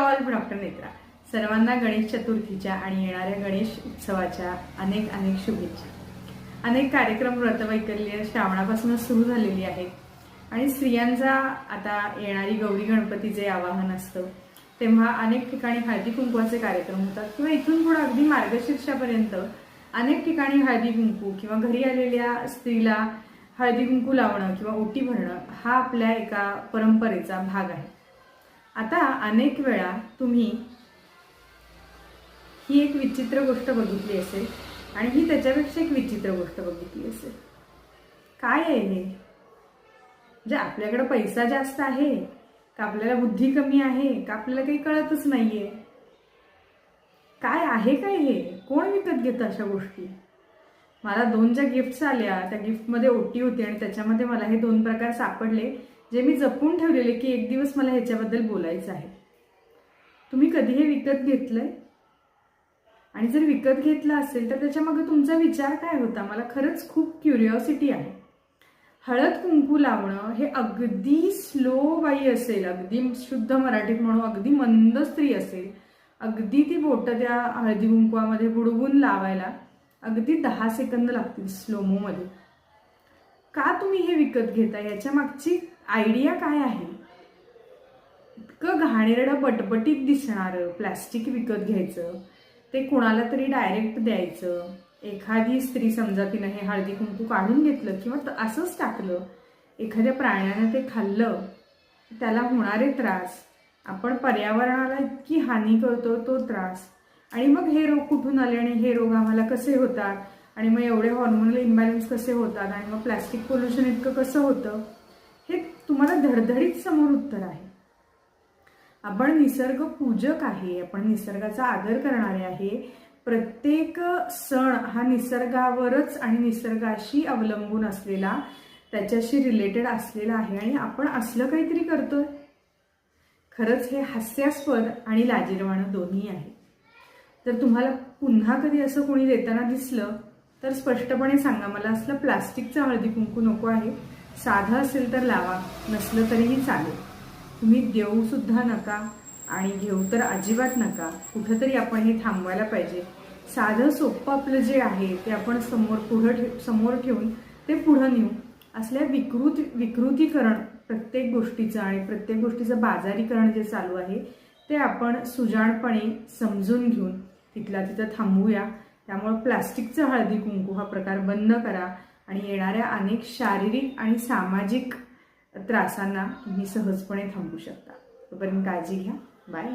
All doctor Netra. सर्वांना गणेश चतुर्थीच्या आणि येणाऱ्या गणेश उत्सवाच्या अनेक अनेक शुभेच्छा. अनेक कार्यक्रम व्रतवैकल्य श्रावणापासूनच सुरू झालेली आहेत. आणि स्त्रियांचा आता येणारी गौरी गणपतीचे आवाहन असतं तेव्हा अनेक ठिकाणी हळदी कुंकवाचे कार्यक्रम होतात किंवा इथून पुढे अगदी मार्गशीर्षापर्यंत अनेक ठिकाणी हळदी कुंकू किंवा घरी आलेल्या स्त्रीला हळदी कुंकू लावणं किंवा ओटी भरणं हा आपल्या एका परंपरेचा भाग आहे. आता अनेक वेळा तुम्ही ही एक विचित्र गोष्ट बघितली असेल आणि ही त्याच्यापेक्षा एक विचित्र गोष्ट बघितली असेल. काय आहे हे? म्हणजे आपल्याकडे पैसा जास्त आहे का आपल्याला बुद्धी कमी आहे का आपल्याला काही कळतच नाहीये? काय आहे काय हे? कोण विकत घेतं अशा गोष्टी? मला दोन ज्या गिफ्ट्स आल्या त्या गिफ्टमध्ये ओटी होती आणि त्याच्यामध्ये मला हे दोन प्रकार सापडले. जे मी जपून ठेवलेले की एक दिवस मला ह्याच्याबद्दल बोलायचं आहे. तुम्ही कधी हे विकत घेतलंय? आणि जर विकत घेतलं असेल तर त्याच्यामागे तुमचा विचार काय होता? मला खरंच खूप क्युरिओसिटी आहे. हळद कुंकू लावणं हे अगदी स्लो बाई असेल. अगदी शुद्ध मराठीत म्हणू अगदी मंद स्त्री असेल. अगदी ती बोटं त्या हळदी कुंकवामध्ये बुडवून लावायला अगदी दहा सेकंद लागतील स्लोमोमध्ये का तुम्ही हे विकत घेता याच्या मागची आयडिया काय आहे? इतकं घाणेरडं बटबटीत दिसणारं प्लॅस्टिक विकत घ्यायचं ते कुणाला तरी डायरेक्ट द्यायचं एखादी स्त्री समजा तिनं हे हळदी कुंकू काढून घेतलं किंवा असंच टाकलं एखाद्या प्राण्यानं ते खाल्लं त्याला होणारे त्रास आपण पर्यावरणाला इतकी हानी करतो तो त्रास. आणि मग हे रोग कुठून आले आणि हे रोग आम्हाला कसे होतात? आणि मग एवढे हॉर्मोनल इम्बॅलन्स कसे होतात? आणि मग प्लॅस्टिक पोल्युशन इतकं कसं होतं? हे तुम्हाला धडधडीत समोर उत्तर आहे. आपण निसर्ग पूजक आहे आपण निसर्गाचा आदर करणारे आहे. प्रत्येक सण हा निसर्गावरच आणि निसर्गाशी अवलंबून असलेला त्याच्याशी रिलेटेड असलेला आहे आणि आपण असलं काहीतरी करतोय. खरंच हे हास्यास्पद आणि लाजिरवाणं दोन्ही आहे. तर तुम्हाला पुन्हा कधी असं कोणी देताना दिसलं तर स्पष्टपणे सांगा. मला असलं प्लास्टिकचा हळदी कुंकू नको आहे. साधं असेल तर लावा नसलं तरीही चालेल. तुम्ही देऊसुद्धा नका आणि घेऊ तर अजिबात नका. कुठंतरी आपण हे थांबवायला पाहिजे. साधं सोपं आपलं जे आहे ते आपण समोर पुढं ठेव समोर ठेवून ते पुढं नेऊ. असल्या विकृती विकृतीकरण प्रत्येक गोष्टीचं आणि प्रत्येक गोष्टीचं बाजारीकरण जे चालू आहे ते आपण सुजाणपणे समजून घेऊन तिथला तिथं थांबूया. त्यामुळं प्लास्टिकचं हळदी कुंकू हा प्रकार बंद करा. आणि येणाऱ्या अनेक शारीरिक आणि सामाजिक त्रासांना तुम्ही सहजपणे थांबू शकता. तोपर्यंत काळजी घ्या. बाय